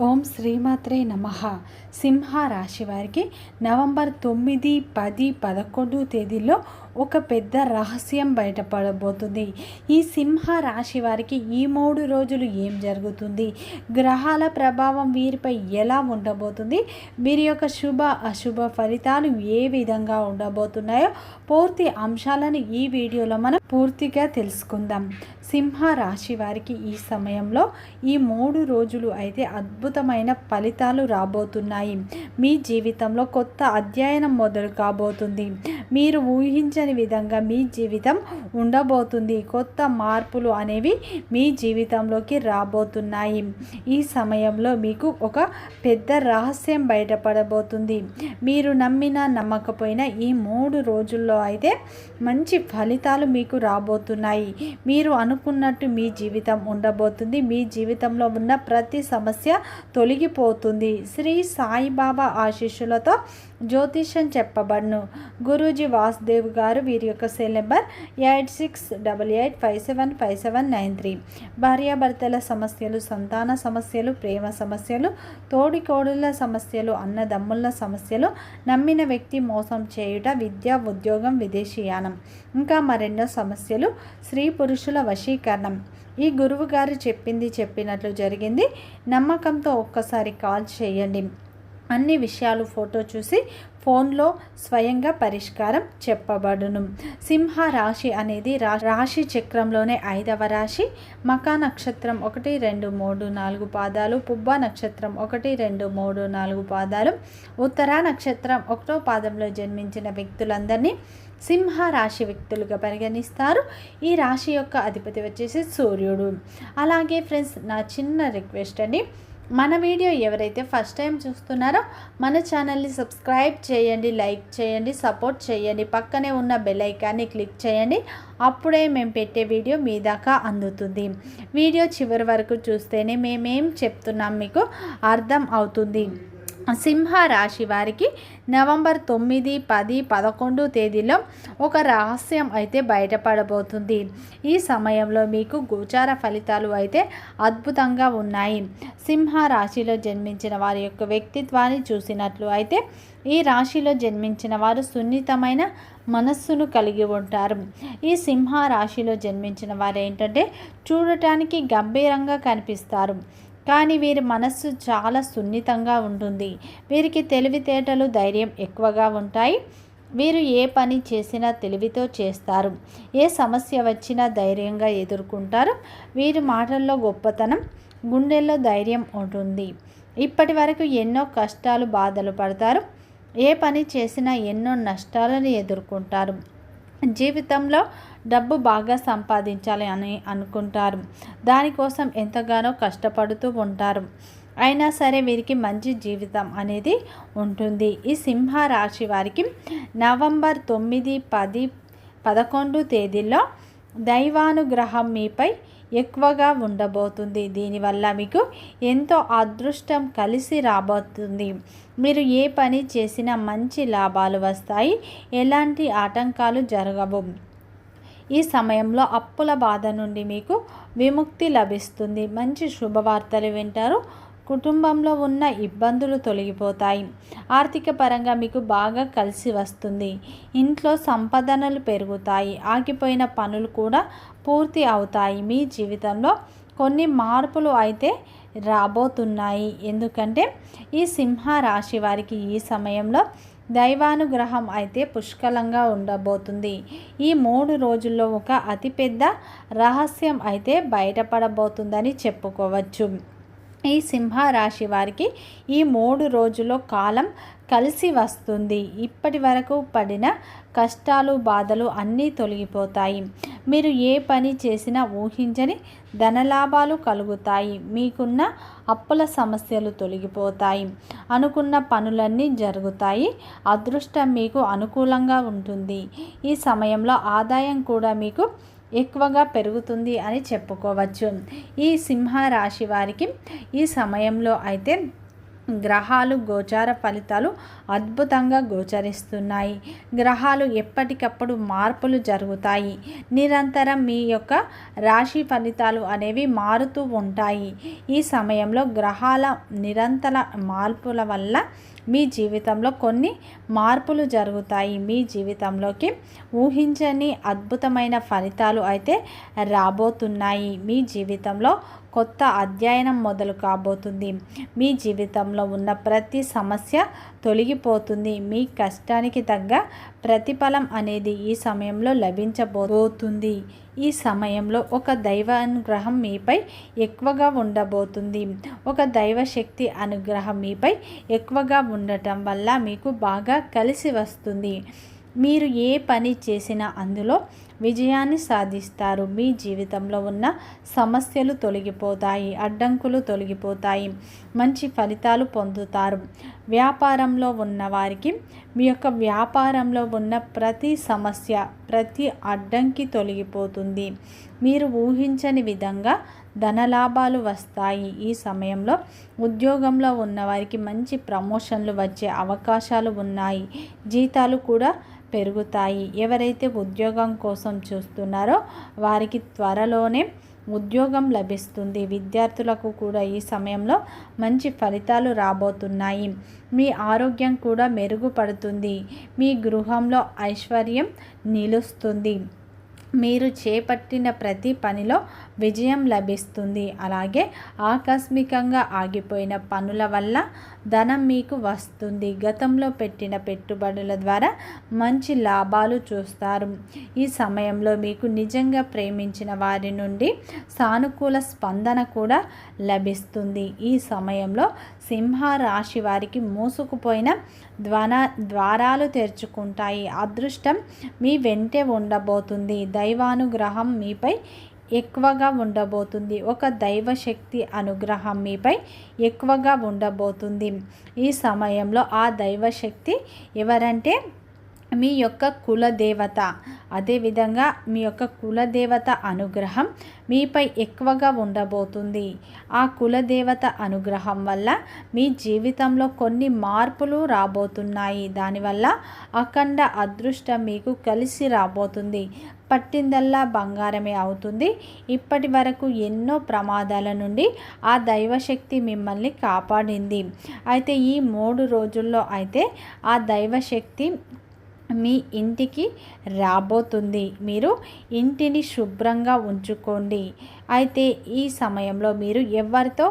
ఓం శ్రీమాత్రే నమ. సింహ రాశి వారికి నవంబర్ తొమ్మిది పది పదకొండు తేదీల్లో ఒక పెద్ద రహస్యం బయటపడబోతుంది. ఈ సింహ రాశి వారికి ఈ మూడు రోజులు ఏం జరుగుతుంది? గ్రహాల ప్రభావం వీరిపై ఎలా ఉండబోతుంది? వీరి యొక్క శుభ అశుభ ఫలితాలు ఏ విధంగా ఉండబోతున్నాయో పూర్తి అంశాలను ఈ వీడియోలో మనం పూర్తిగా తెలుసుకుందాం. సింహ రాశి వారికి ఈ సమయంలో ఈ మూడు రోజులు అయితే అద్భుతమైన ఫలితాలు రాబోతున్నాయి. మీ జీవితంలో కొత్త అధ్యయనం మొదలు కాబోతుంది. మీరు ఊహించని విధంగా మీ జీవితం ఉండబోతుంది. కొత్త మార్పులు అనేవి మీ జీవితంలోకి రాబోతున్నాయి. ఈ సమయంలో మీకు ఒక పెద్ద రహస్యం బయటపడబోతుంది. మీరు నమ్మినా నమ్మకపోయినా ఈ మూడు రోజుల్లో అయితే మంచి ఫలితాలు మీకు రాబోతున్నాయి. మీరు అనుకున్నట్టు మీ జీవితం ఉండబోతుంది. మీ జీవితంలో ఉన్న ప్రతి సమస్య తొలగిపోతుంది. శ్రీ సాయిబాబా ఆశీస్సులతో జ్యోతిషం చెప్పబడును. గురూజీ వాసుదేవ్ గారు వీరి యొక్క cell number eight six double eight five seven five seven nine three. భార్యాభర్తల సమస్యలు సంతాన సమస్యలు ప్రేమ సమస్యలు తోడికోడుల సమస్యలు అన్నదమ్ముల సమస్యలు నమ్మిన వ్యక్తి మోసం చేయుట విద్య ఉద్యోగం విదేశీయానం ఇంకా మరెన్నో సమస్యలు స్త్రీ పురుషుల వశీకరణం. ఈ గురువు గారు చెప్పింది చెప్పినట్లు జరిగింది. నమ్మకంతో ఒక్కసారి కాల్ చేయండి. అన్ని విషయాలు ఫోటో చూసి ఫోన్లో స్వయంగా పరిష్కారం చెప్పబడును. సింహ రాశి అనేది రా రాశి చక్రంలోనే ఐదవ రాశి. మకా నక్షత్రం ఒకటి రెండు మూడు నాలుగు పాదాలు. పుబ్బ నక్షత్రం ఒకటి రెండు మూడు నాలుగు పాదాలు. ఉత్తర నక్షత్రం ఒకటో పాదంలో జన్మించిన వ్యక్తులందరినీ సింహ రాశి వ్యక్తులుగా పరిగణిస్తారు. ఈ రాశి యొక్క అధిపతి వచ్చేసి సూర్యుడు. అలాగే ఫ్రెండ్స్ నా చిన్న రిక్వెస్ట్ అండి. మన వీడియో ఎవరైతే ఫస్ట్ టైం చూస్తున్నారో మన ఛానల్ని సబ్స్క్రైబ్ చేయండి లైక్ చేయండి సపోర్ట్ చేయండి పక్కనే ఉన్న బెల్ ఐకాన్ని క్లిక్ చేయండి. అప్పుడే మేము పెట్టే వీడియో మీ దాకా అందుతుంది. వీడియో చివరి వరకు చూస్తేనే మేమేం చెప్తున్నాం మీకు అర్థం అవుతుంది. సింహ రాశి వారికి నవంబర్ తొమ్మిది పది పదకొండు తేదీలో ఒక రహస్యం అయితే బయటపడబోతుంది. ఈ సమయంలో మీకు గోచార ఫలితాలు అయితే అద్భుతంగా ఉన్నాయి. సింహ రాశిలో జన్మించిన వారి యొక్క వ్యక్తిత్వాన్ని చూసినట్లు అయితే ఈ రాశిలో జన్మించిన వారు సున్నితమైన మనస్సును కలిగి ఉంటారు. ఈ సింహ రాశిలో జన్మించిన వారు ఏంటంటే చూడటానికి గంభీరంగా కనిపిస్తారు. కానీ వీరి మనస్సు చాలా సున్నితంగా ఉంటుంది. వీరికి తెలివితేటలు ధైర్యం ఎక్కువగా ఉంటాయి. వీరు ఏ పని చేసినా తెలివితో చేస్తారు. ఏ సమస్య వచ్చినా ధైర్యంగా ఎదుర్కొంటారు. వీరి మాటల్లో గొప్పతనం గుండెల్లో ధైర్యం ఉంటుంది. ఇప్పటి వరకు ఎన్నో కష్టాలు బాధలు పడతారు. ఏ పని చేసినా ఎన్నో నష్టాలను ఎదుర్కొంటారు. జీవితంలో డబ్బు బాగా సంపాదించాలి అని అనుకుంటారు. దానికోసం ఎంతగానో కష్టపడుతూ ఉంటారు. అయినా సరే వీరికి మంచి జీవితం అనేది ఉంటుంది. ఈ సింహ రాశి వారికి నవంబర్ తొమ్మిది పది పదకొండు తేదీల్లో దైవానుగ్రహం మీపై ఎక్కువగా ఉండబోతుంది. దీనివల్ల మీకు ఎంతో అదృష్టం కలిసి రాబోతుంది. మీరు ఏ పని చేసినా మంచి లాభాలు వస్తాయి. ఎలాంటి ఆటంకాలు జరగవు. ఈ సమయంలో అప్పుల బాధ నుండి మీకు విముక్తి లభిస్తుంది. మంచి శుభవార్తలు వింటారు. కుటుంబంలో ఉన్న ఇబ్బందులు తొలగిపోతాయి. ఆర్థిక పరంగా మీకు బాగా కలిసి వస్తుంది. ఇంట్లో సంపదనలు పెరుగుతాయి. ఆగిపోయిన పనులు కూడా పూర్తి అవుతాయి. మీ జీవితంలో కొన్ని మార్పులు అయితే రాబోతున్నాయి. ఎందుకంటే ఈ సింహ రాశి వారికి ఈ సమయంలో దైవానుగ్రహం అయితే పుష్కలంగా ఉండబోతుంది. ఈ మూడు రోజుల్లో ఒక అతిపెద్ద రహస్యం అయితే బయటపడబోతుందని చెప్పుకోవచ్చు. ఈ సింహరాశి వారికి ఈ మూడు రోజుల్లో కాలం కలిసి వస్తుంది. ఇప్పటి వరకు పడిన కష్టాలు బాధలు అన్నీ తొలగిపోతాయి. మీరు ఏ పని చేసినా ఊహించని ధనలాభాలు కలుగుతాయి. మీకున్న అప్పుల సమస్యలు తొలగిపోతాయి. అనుకున్న పనులన్నీ జరుగుతాయి. అదృష్టం మీకు అనుకూలంగా ఉంటుంది. ఈ సమయంలో ఆదాయం కూడా మీకు ఎక్కువగా పెరుగుతుంది అని చెప్పుకోవచ్చు. ఈ సింహ రాశి వారికి ఈ సమయంలో అయితే గ్రహాలు గోచార ఫలితాలు అద్భుతంగా గోచరిస్తున్నాయి. గ్రహాలు ఎప్పటికప్పుడు మార్పులు జరుగుతాయి. నిరంతరం మీ యొక్క రాశి ఫలితాలు అనేవి మారుతూ ఉంటాయి. ఈ సమయంలో గ్రహాల నిరంతర మార్పుల వల్ల మీ జీవితంలో కొన్ని మార్పులు జరుగుతాయి. మీ జీవితంలోకి ఊహించని అద్భుతమైన ఫలితాలు అయితే రాబోతున్నాయి. మీ జీవితంలో కొత్త అధ్యయనం మొదలు కాబోతుంది. మీ జీవితంలో ఉన్న ప్రతి సమస్య తొలగిపోతుంది. మీ కష్టానికి తగ్గ ప్రతిఫలం అనేది ఈ సమయంలో లభించబోతుంది. ఈ సమయంలో ఒక దైవ అనుగ్రహం మీపై ఎక్కువగా ఉండబోతుంది. ఒక దైవశక్తి అనుగ్రహం మీపై ఎక్కువగా ఉండటం వల్ల మీకు బాగా కలిసి వస్తుంది. మీరు ఏ పని చేసినా అందులో విజయాన్ని సాధిస్తారు. మీ జీవితంలో ఉన్న సమస్యలు తొలగిపోతాయి అడ్డంకులు తొలగిపోతాయి మంచి ఫలితాలు పొందుతారు. వ్యాపారంలో ఉన్న వారికి మీ యొక్క వ్యాపారంలో ఉన్న ప్రతి సమస్య ప్రతి అడ్డంకి తొలగిపోతుంది. మీరు ఊహించని విధంగా ధనలాభాలు వస్తాయి. ఈ సమయంలో ఉద్యోగంలో ఉన్నవారికి మంచి ప్రమోషన్లు వచ్చే అవకాశాలు ఉన్నాయి. జీతాలు కూడా పెరుగుతాయి. ఎవరైతే ఉద్యోగం కోసం చూస్తున్నారో వారికి త్వరలోనే ఉద్యోగం లభిస్తుంది. విద్యార్థులకు కూడా ఈ సమయంలో మంచి ఫలితాలు రాబోతున్నాయి. మీ ఆరోగ్యం కూడా మెరుగుపడుతుంది. మీ గృహంలో ఐశ్వర్యం నిలుస్తుంది. మీరు చేపట్టిన ప్రతి పనిలో విజయం లభిస్తుంది. అలాగే ఆకస్మికంగా ఆగిపోయిన పనుల వల్ల ధనం మీకు వస్తుంది. గతంలో పెట్టిన పెట్టుబడుల ద్వారా మంచి లాభాలు చూస్తారు. ఈ సమయంలో మీకు నిజంగా ప్రేమించిన వారి నుండి సానుకూల స్పందన కూడా లభిస్తుంది. ఈ సమయంలో సింహ రాశి వారికి మూసుకుపోయిన ద్వాన ద్వారాలు తెరుచుకుంటాయి. అదృష్టం మీ వెంటే ఉండబోతుంది. దైవానుగ్రహం మీపై ఎక్కువగా ఉండబోతుంది. ఒక దైవశక్తి అనుగ్రహం మీపై ఎక్కువగా ఉండబోతుంది. ఈ సమయంలో ఆ దైవశక్తి ఎవరంటే మీ యొక్క కులదేవత. అదేవిధంగా మీ యొక్క కులదేవత అనుగ్రహం మీపై ఎక్కువగా ఉండబోతుంది. ఆ కులదేవత అనుగ్రహం వల్ల మీ జీవితంలో కొన్ని మార్పులు రాబోతున్నాయి. దానివల్ల అఖండ అదృష్టం మీకు కలిసి రాబోతుంది. పట్టిందల్లా బంగారమే అవుతుంది. ఇప్పటి వరకు ఎన్నో ప్రమాదాల నుండి ఆ దైవశక్తి మిమ్మల్ని కాపాడింది. అయితే ఈ మూడు రోజుల్లో అయితే ఆ దైవశక్తి మీ ఇంటికి రాబోతుంది. మీరు ఇంటిని శుభ్రంగా ఉంచుకోండి. అయితే ఈ సమయంలో మీరు ఎవరితో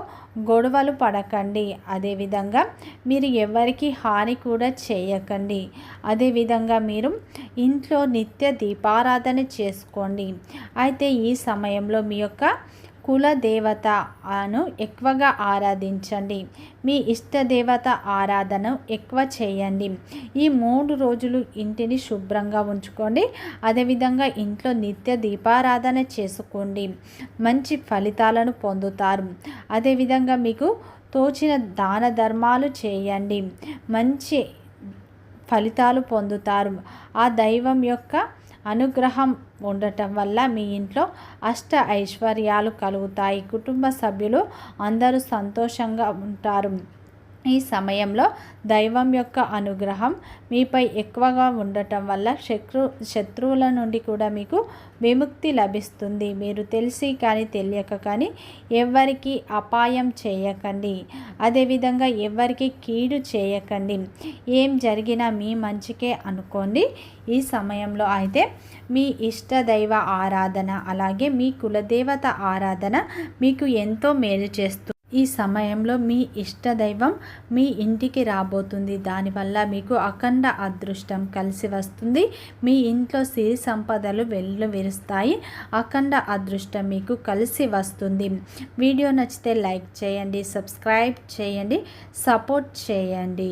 గొడవలు పడకండి. అదేవిధంగా మీరు ఎవరికి హాని కూడా చేయకండి. అదేవిధంగా మీరు ఇంట్లో నిత్య దీపారాధన చేసుకోండి. అయితే ఈ సమయంలో మీ యొక్క కుల దేవత అను ఎక్కువగా ఆరాధించండి. మీ ఇష్ట దేవత ఆరాధన ఎక్కువ చేయండి. ఈ మూడు రోజులు ఇంటిని శుభ్రంగా ఉంచుకోండి. అదేవిధంగా ఇంట్లో నిత్య దీపారాధన చేసుకోండి. మంచి ఫలితాలను పొందుతారు. అదేవిధంగా మీకు తోచిన దాన ధర్మాలు చేయండి. మంచి ఫలితాలు పొందుతారు. ఆ దైవం యొక్క అనుగ్రహం ఉండటం వల్ల మీ ఇంట్లో అష్ట ఐశ్వర్యాలు కలుగుతాయి. కుటుంబ సభ్యులు అందరూ సంతోషంగా ఉంటారు. ఈ సమయంలో దైవం యొక్క అనుగ్రహం మీపై ఎక్కువగా ఉండటం వల్ల శత్రు శత్రువుల నుండి కూడా మీకు విముక్తి లభిస్తుంది. మీరు తెలిసి కానీ తెలియక కానీ ఎవరికి అపాయం చేయకండి. అదేవిధంగా ఎవరికి కీడు చేయకండి. ఏం జరిగినా మీ మంచికే అనుకోండి. ఈ సమయంలో అయితే మీ ఇష్ట దైవ ఆరాధన అలాగే మీ కులదేవత ఆరాధన మీకు ఎంతో మేలు చేస్తుంది ఈ సమయంలో మీ ఇష్టదైవం మీ ఇంటికి రాబోతుంది. దానివల్ల మీకు అఖండ అదృష్టం కలిసి వస్తుంది. మీ ఇంట్లో సిరి సంపదలు వెళ్ళు విరుస్తాయి. అఖండ అదృష్టం మీకు కలిసి వస్తుంది. వీడియో నచ్చితే లైక్ చేయండి సబ్స్క్రైబ్ చేయండి సపోర్ట్ చేయండి.